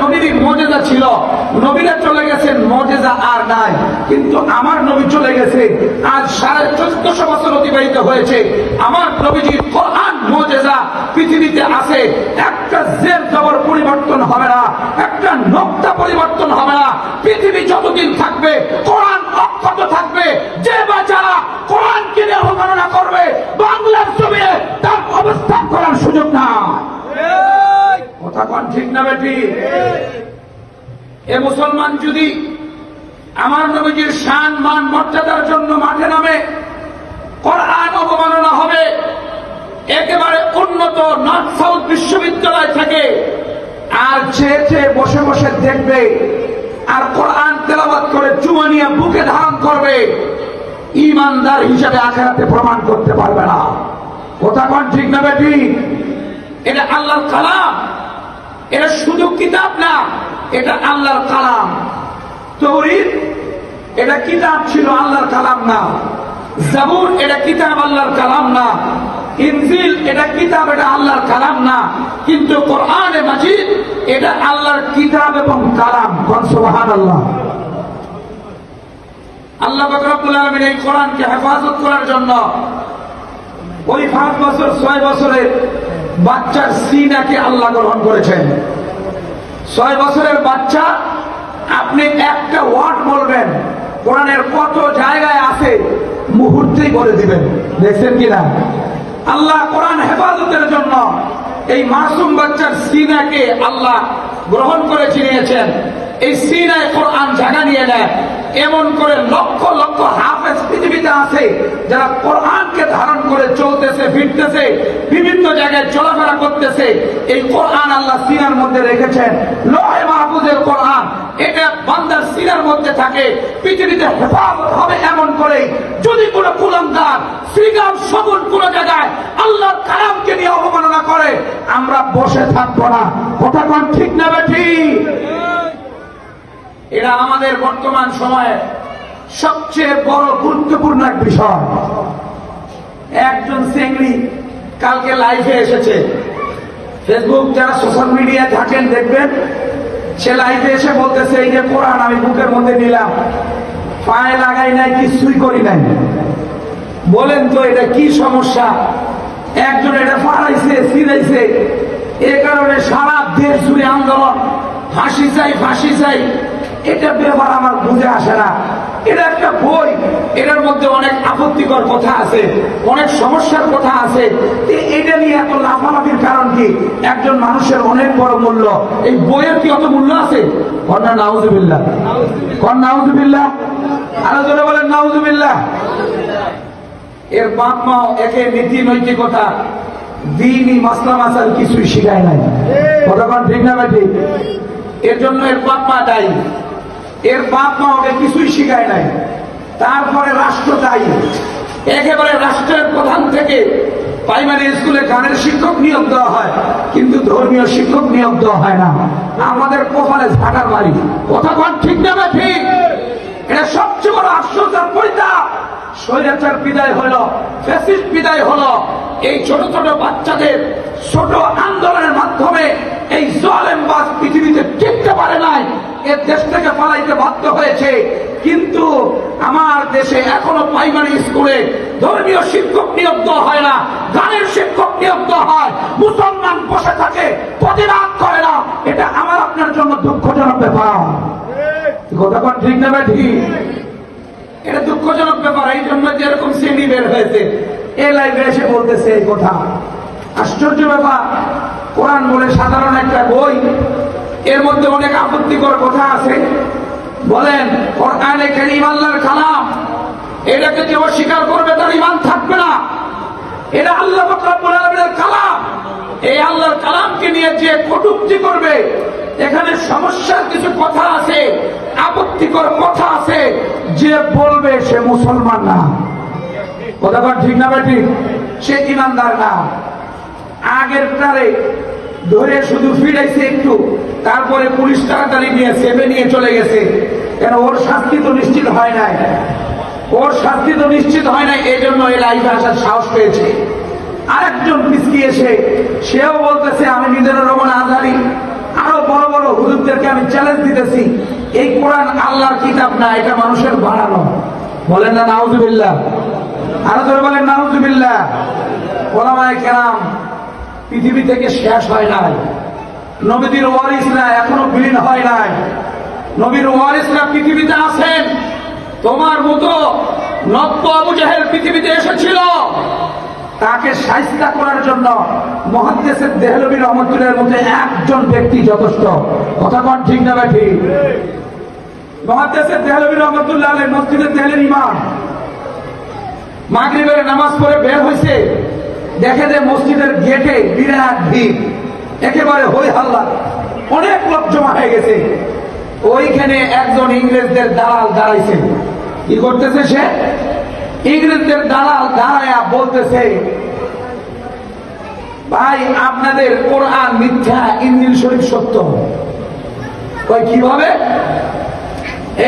নবীরই মজেদা ছিল। নবীরা চলে গেছেন মজেদা আর নাই। কিন্তু আমার নবী চলে গেছে। আজ সাড়ে চোদ্দশো বছর অতিবাহিত হয়েছে। আমার নবীজির কোরআন পৃথিবীতে আছে। একটা জের জবর পরিবর্তন হবে না, একটা নোক্তা পরিবর্তন হবে না। পৃথিবী যতদিন থাকবে, কোরআন অক্ষত থাকবে। যে বা যারা কোরআন কিনে অবমাননা করবে বাংলার জমিয়ে তার অবস্থান করার সুযোগ না কথা কন ঠিক এ মুসলমান যদি আমার নবীজির শান, মান, মর্যাদার জন্য মাঠে নামে, কোরআন অবমাননা হবে, একেবারে উন্নত নর্থ সাউথ বিশ্ববিদ্যালয় থেকে, আর চেয়ে চেয়ে বসে বসে দেখবে, আর কোরআন তেলাবাদ করে চুমানিয়া বুকে ধারণ করবে, ইমানদার হিসেবে আখেরাতে প্রমাণ করতে পারবে না। কথা কন ঠিক না বেটি? এটা আল্লাহর কালাম। এটা শুধু কিতাব না, এটা আল্লাহর কালাম। তৌরিদ, এটা কিতাব ছিল আল্লাহর কালাম না। জাবুর, এটা কিতাব আল্লাহর কালাম না। ইনজিল, এটা কিতাব, এটা আল্লাহর কালাম না। কিন্তু কোরআনে মাজিদ, এটা আল্লাহর কিতাব এবং কালাম। সুবহানাল্লাহ। আল্লাহ পাক রব্বুল আলামিন এই কোরআনকে হেফাজত করার জন্য ওই পাঁচ বছর, ছয় বছরের বাচ্চার সিনাকে আল্লাহ গ্রহণ করেছেন। ছয় বছরের বাচ্চা, আপনি একটা ওয়ার্ড বলবেন, কোরআনের কত জায়গায় আছে, মুহূর্তেই বলে দিবেন। দেখছেন কিনা? আল্লাহ কোরআন হেফাজতের জন্য এই মাসুম বাচ্চার সিনাকে আল্লাহ গ্রহণ করে চিনিয়েছেন। এই সিনায় কোরআন জায়গা নিয়ে নেয়। এমন করে লক্ষ লক্ষ হাফেজ পৃথিবীতে আছে যারা কোরআনকে ধারণ করে চলতেছে, ফিরতেছে, বিভিন্ন জায়গায় চলাফেরা করতেছে। এই কোরআন আল্লাহ সিনার মধ্যে রেখেছেন, লহে মাহফুজের কোরআন। এটা বান্দার সিনার মধ্যে থাকে, পৃথিবীতে হেফাজত হবে এমন করে যদি কোনো কুলঙ্গার শ্রীগাম সবল কোন জায়গায় আল্লাহর কালামকে নিয়ে অবমাননা করে, আমরা বসে থাকব না। কথা কোন ঠিক না ঠিক? এটা আমাদের বর্তমান সময়ে সবচেয়ে বড় গুরুত্বপূর্ণ এক বিষয়। একজন চেংড়ি কালকে লাইভে এসেছে। ফেসবুক যারা সোশ্যাল মিডিয়ায় থাকেন, দেখবেন, সে লাইভে এসে বলতেছে, এই যে কোরআন, আমি বুকের মধ্যে নিলাম। পায়ে লাগাই নাই, কিছুই করি নাই। বলেন তো, এটা কি সমস্যা? একজন এটা ফাড়াইছে সিরাইছে এ কারণে সারা দেশ জুড়ে আন্দোলন। ফাঁসি চাই ফাঁসি চাই। এটা ব্যাপার আমার বুঝে আসে না। এটা একটা বই এটার মধ্যে অনেক আপত্তিকর কথা আছে অনেক সমস্যার কথা আছে। এটা নিয়ে এত লাফালাফির কারণ কি? একজন মানুষের অনেক বড় মূল্য। এই বইয়ের কি অত মূল্য আছে? কন্যা নাউজুবিল্লাহ। কন্যা নাউজুবিল্লাহ। আরও জোরে বলেন নাউজুবিল্লাহ। এর বাপ মাও একে নীতি নৈতিকতা দিনই মাসলা মাসাল কিছুই শিখায় নাই। কতক্ষণ ঠিক না ঠিক? এর জন্য এর বাপ মা দায়ী। এর বাপ মা ওকে কিছুই শিখায় নাই। তারপরে রাষ্ট্র দায়ী। একেবারে রাষ্ট্রের প্রধান থেকে প্রাইমারি স্কুলে গানের শিক্ষক নিয়োগ দেওয়া হয়, কিন্তু ধর্মীয় শিক্ষক নিয়োগ দেওয়া হয় না। আমাদের কপালে ঝাঁটার বাড়ি কথা কন ঠিক না ঠিক? এটা সবচেয়ে বড় আশ্চর্য পরিতাপ স্বৈরাচার বিদায় হলো, ফ্যাসিস্ট বিদায় হলো। এই ছোট ছোট বাচ্চাদের, ছোট আন্দোলনের মাধ্যমে এই জলেমবাজ পৃথিবীতে টিকতে পারে এর দেশ থেকে পালাইতে বাধ্য হয়েছে। কিন্তু আমার দেশে এখনও প্রাইমারি স্কুলে ধর্মীয় শিক্ষক নিয়োগ দেওয়া হয় না, গানের শিক্ষক নিয়োগ দেওয়া হয়, মুসলমান বসে থাকে, প্রতিবাদ করে না। এটা আমার আপনার জন্য দুঃখজনক ব্যাপার। কথা ঠিক না ঠিক? এটা দুঃখজনক ব্যাপার, এই জন্য যেরকম শ্রেণি বের হয়েছে। এ লাইভে এসে বলতেছে এই কথা। আশ্চর্য ব্যাপার, কোরআন বলে সাধারণ একটা বই এর মধ্যে অনেক আপত্তিকর কথা আছে। বলেন, কোরআনে কারিম আল্লাহর কালাম। এটাকে যে অস্বীকার করবে তার ইমান থাকবে না। এটা আল্লাহ রব্বুল কালাম। এই আল্লাহর কালামকে নিয়ে যে কটুক্তি করবে, এখানে সমস্যার কিছু কথা আছে, আপত্তিকর কথা আছে। যে বলবে সে মুসলমান না। কথা ঠিক না বেটি সে ইমানদার না। আগের তারে ধরে শুধু ফিরাইছে একটু। তারপরে পুলিশ তাড়াতাড়ি নিয়ে সেবে নিয়ে চলে গেছে। কেন ওর শাস্তি তো নিশ্চিত হয় নাই। ওর শাস্তি তো নিশ্চিত হয় নাই এই জন্য এই লাইফে আসার সাহস পেয়েছে। আরেকজন পিসকি এসে, সেও বলতেছে, আমি নিজের রমন আধারি আরও বড় বড় হুজুরদেরকে আমি চ্যালেঞ্জ দিতেছি। এই কোরআন আল্লাহর কিতাব না, এটা মানুষের বানানো। বলেন না, নাউজুবিল্লাহ। আরও ধরে বলেন, নাউজুবিল্লাহ। ওলামায়ে কেরাম পৃথিবী থেকে শেষ হয় নাই। নবীদের ওয়ারিসরা এখনও বিলীন হয় নাই। নবীর ওয়ারিসরা পৃথিবীতে আছেন। তোমার মতো নব্য আবু জাহেল পৃথিবীতে এসেছিল। তাকে সাহিত্যা করার জন্য মহাদেশের দেহলবী রহমতুল্লাহের মধ্যে একজন ব্যক্তি যথেষ্ট। কথা কোন ঠিক না ঠিক? মহাদ্দেশের দেহলবী রহমতুল্লাহ মসজিদের দেহলের ইমাম। মাগরিবের নামাজ পড়ে বের হয়েছে দেখে যে মসজিদের গেটে বিরাট ভিড়। একেবারে হই হাল্লা। অনেক লোক জমা হয়ে গেছে। ওইখানে একজন ইংরেজদের দালাল দাঁড়াইছে। কি করতেছে সে? ইংরেজদের দালাল দাঁড়ায়া বলতেছে, ভাই, আপনাদের কোরআন মিথ্যা ইন্দিল শরীফ সত্য। কীভাবে?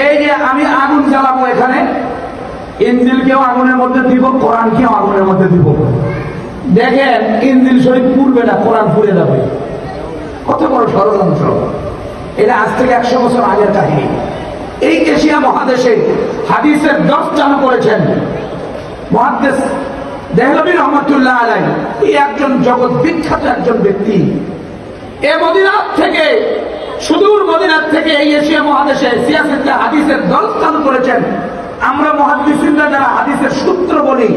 এই যে আমি আগুন জ্বালাবো এখানে। ইঞ্জিলকেও আগুনের মধ্যে দিব, কোরআনকেও আগুনের মধ্যে দিব। দেখেন, ইঞ্জিল শরীফ পুড়বে না, কোরআন পুড়ে যাবে কত বড় ষড়যন্ত্র এটা আজ থেকে একশো বছর আগের কাহিনী। এই এশিয়া মহাদেশে হাদিসের দশ চালু করেছেন মহাদেশ দেহলবী রহমতুল্লাহ আলাই এই একজন জগৎ বিখ্যাত একজন ব্যক্তি। এ মদিনার থেকে, সুদূর মদিনার থেকে এই এশিয়া মহাদেশে সিয়াসেতে হাদিসের দল চালু করেছেন আমরা মহাদিসিনরা যারা হাদিসের সূত্র বলি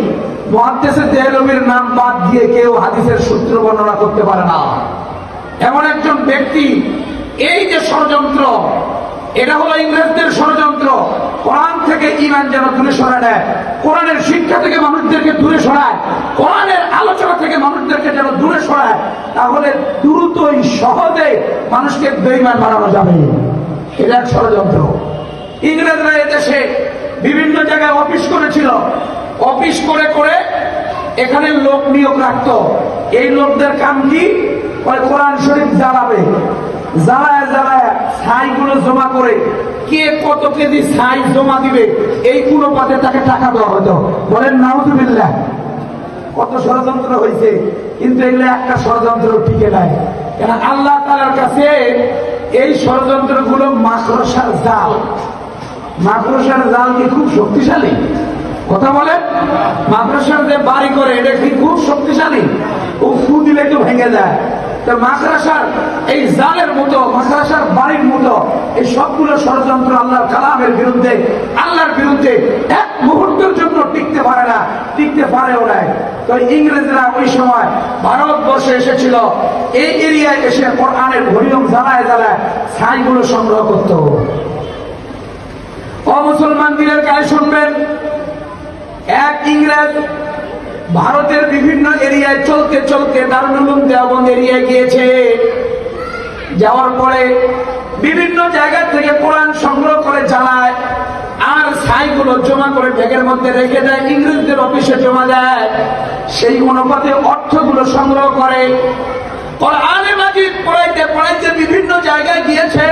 মহাদেশের দেহলবীর নাম বাদ দিয়ে কেউ হাদিসের সূত্র বর্ণনা করতে পারে না। এমন একজন ব্যক্তি, এই যে ষড়যন্ত্র, এটা হলো ইংরেজদের ষড়যন্ত্র। কোরআন থেকে ইমান যেন দূরে সরা নেয়, কোরআনের শিক্ষা থেকে মানুষদেরকে দূরে সরায়, কোরআনের আলোচনা থেকে মানুষদেরকে যেন দূরে সরায়, তাহলে দ্রুতই, সহজে মানুষকে বেইমান বানানো যাবে। এটা এক ষড়যন্ত্র। ইংরেজরা এদেশে বিভিন্ন জায়গায় অফিস করেছিল। অফিস করে করে এখানে লোক নিয়োগ রাখতো। এই লোকদের কাম কি? ওই কোরআন শরীফ জ্বালাবে। জ্বালায় জ্বালায় ছাইগুলো জমা করে। কে কত কেজি ছাই জমা দিবে? এই কোনো পথে তাকে টাকা দেওয়া হতো। বলেন, নাউজুবিল্লাহ। কত ষড়যন্ত্র হয়েছে। কিন্তু এগুলো একটা ষড়যন্ত্র টিকে নাই। কেন? আল্লাহ তালার কাছে এই ষড়যন্ত্রগুলো মাকড়সার জাল। মাকড়সার জাল কি খুব শক্তিশালী। কথা বলেন? মাদ্রাসার যে বাড়ি করে, এটা কি খুব শক্তিশালী? ও ফু দিলে তো ভেঙে যায়। তো মাদ্রাসার এই জালের মতো, মাদ্রাসার বাড়ির মতো, এই সবগুলো ষড়যন্ত্র আল্লাহর কালামের বিরুদ্ধে, আল্লাহর বিরুদ্ধে এক মুহূর্তের জন্য টিকতে পারে না, টিকতে পারেও নাই। তো ইংরেজরা ওই সময় ভারতবর্ষে এসেছিল। এই এরিয়ায় এসে কোরআনের ভলিউম জ্বালায় জ্বালায় ছাইগুলো সংগ্রহ করত। অমুসলমান দিনের গায়ে শুনবেন। এক ইংরেজ ভারতের বিভিন্ন এরিয়ায় চলতে চলতে দারুল দেওবন্দ এরিয়ায় গিয়েছে। যাওয়ার পরে বিভিন্ন জায়গা থেকে কোরআন সংগ্রহ করে জ্বালায় আর ছাইগুলো জমা করে ব্যাগের মধ্যে রেখে দেয়, ইংরেজদের অফিসে জমা দেয়। সেই অনুপাতে অর্থগুলো সংগ্রহ করে। কোরআনে মাজিদ পড়াইতে পড়াইতে বিভিন্ন জায়গায় গিয়েছে।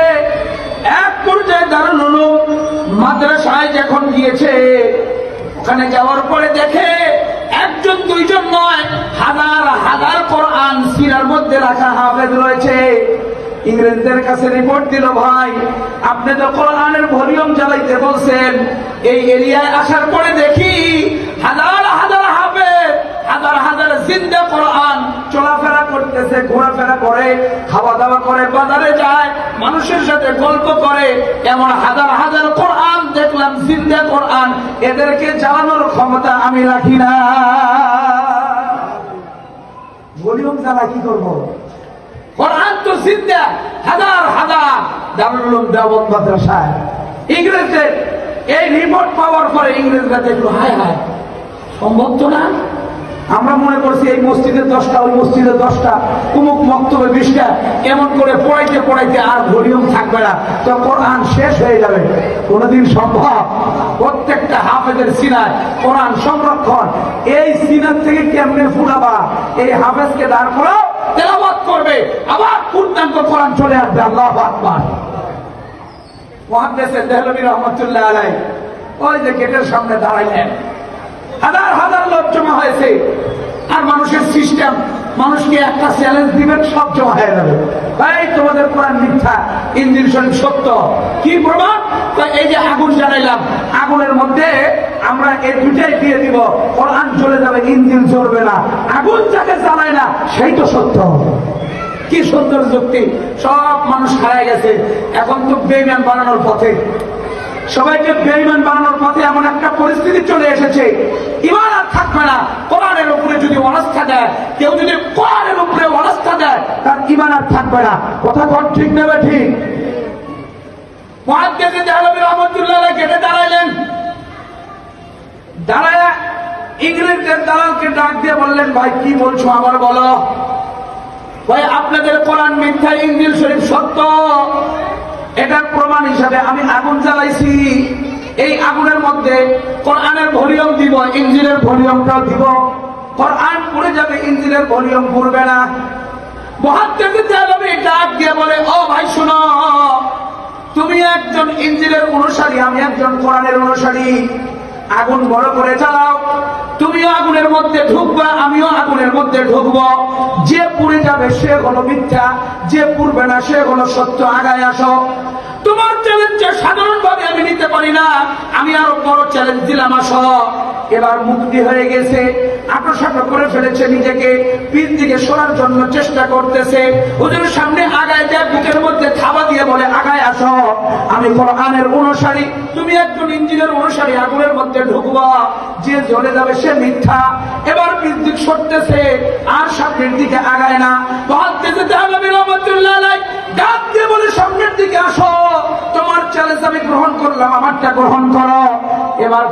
ওখানে যাওয়ার পরে দেখে একজন, দুইজন নয়, হাজার হাজার কোরআন সিরার মধ্যে রাখা হাফেজ রয়েছে। ইংরেজদের কাছে রিপোর্ট দিল, ভাই, আপনি তো কোরআনের ভলিউম চালাইতে বলছেন। এই এরিয়ায় আসার পরে দেখি হাজার হাজার হাফেজ, হাজার হাজার জিন্দা কোরআন চলাফেরা করতেছে, ঘোরাফেরা করে খাওয়া দাওয়া করে, বাজারে যায়, মানুষের সাথে গল্প করে, এমন হাজার হাজার কোরআন দেখলাম জিন্দা কোরআন, এদেরকে জ্বালানোর ক্ষমতা আমি রাখি না। জ্বালা কি করব? কোরআন তো জিন্দা, হাজার হাজার। দারুল দেওবন্দ মাদ্রাসায়। ইংরেজদের এই রিমোট পাওয়ার পরে ইংরেজরা দেখল, হায় হায়, সম্ভব তো না? আমরা মনে করছি এই মসজিদে দশটা, ওই মসজিদে দশটা। কুমুক মক্তবে বিশটা। এমন করে পড়াইতে পড়াইতে আর ভলিউম থাকবে না। তো কোরআন শেষ হয়ে যাবে। কোনোদিন সম্ভব। প্রত্যেকটা হাফেজের সিনায় কোরআন সংরক্ষণ। এই সিনার থেকে কেমনে ফুরাবা এই হাফেজকে দাঁড় করো তেলাবাদ করবে। আবার পূর্ণাঙ্গ কোরআন চলে আসবে। আল্লাহ আকবার। মহাদেশের দেহলবী রহমতুল্লাহ আলাই ওই যে গেটের সামনে দাঁড়াইলেন। হাজার হাজার লোক জমা হয়েছে। আর মানুষের সিস্টেম মানুষকে একটা চ্যালেঞ্জ দিবেন, সব জমা হয়ে যাবে। ভাই তোমাদের কোরআন মিথ্যা, ইঞ্জিন শরীফ সত্য। কি প্রমাণ? এই যে আগুন জ্বালাইলাম, আগুনের মধ্যে আমরা এই দুটাই দিয়ে দিব। কোরআন চলে যাবে, ইঞ্জিন চলবে না। আগুন যাকে জ্বালায় না, সেই তো সত্য। কি সুন্দর যুক্তি? সব মানুষ হারায় গেছে। এখন তো বেইমান বানানোর পথে। সবাইকে বেইমান বানানোর পথে এমন একটা পরিস্থিতি চলে এসেছে। ইমান আর থাকবে না। কোরআনের উপরে যদি অনাস্থা দেয়, কেউ যদি কোরআনের উপরে অনাস্থা দেয়, তার ইমান আর থাকবে না। কথা কর ঠিক নেবে ঠিক? কেটে দাঁড়াইলেন। দাঁড়ায় ইংরেজদের দালালকে ডাক দিয়ে বললেন, ভাই, কি বলছো আবার বলো? ভাই, আপনাদের কোরআন মিথ্যা ইঞ্জিল শরীফ সত্য। এটার প্রমাণ হিসাবে আমি আগুন জ্বালাইছি। এই আগুনের মধ্যে কোরআনের ভলিউম দিব, ইঞ্জিলের ভলিউমটাও দিব। কোরআন পড়ে যাবে ইঞ্জিনের ভলিউম পড়বে না। যাবে ডাক বলে, ও ভাই, শোনো, তুমি একজন ইঞ্জিলের অনুসারী, আমি একজন কোরআনের অনুসারী। আগুন বড় করে চালাও তুমিও আগুনের মধ্যে ঢুকবা, আমিও আগুনের মধ্যে ঢুকবো। যে পুড়ে যাবে সে হলো মিথ্যা, যে পুড়বে না সে হলো সত্য, আগায় আসো। তোমার চ্যালেঞ্জে সাধারণ ভাবে আমি নিতে পারি না, আমি আরও বড় চ্যালেঞ্জ দিলাম, আসো। এবার মুক্তি হয়ে গেছে। আকর্ষণ করে ফেলেছে নিজেকে পীর দিকে সরার জন্য চেষ্টা করতেছে। ওদের সামনে আগায় যায়, বুকের মধ্যে থাবা দিয়ে বলে আমি কোরআনের অনুসারী। তুমি একজন ইঞ্জিনের অনুসারী, আগুনের মধ্যে ঢুকবা। যে জ্বলে যাবে সে মিথ্যা। এবার বৃদ্ধি সরতেছে, আর সামনের দিকে আগায় না। রহমতুল্লাহ ডাক দিয়ে বলে সামনের দিকে আসো। তোমার চ্যালেঞ্জ আমি গ্রহণ করলাম, আমারটা গ্রহণ করো। এবার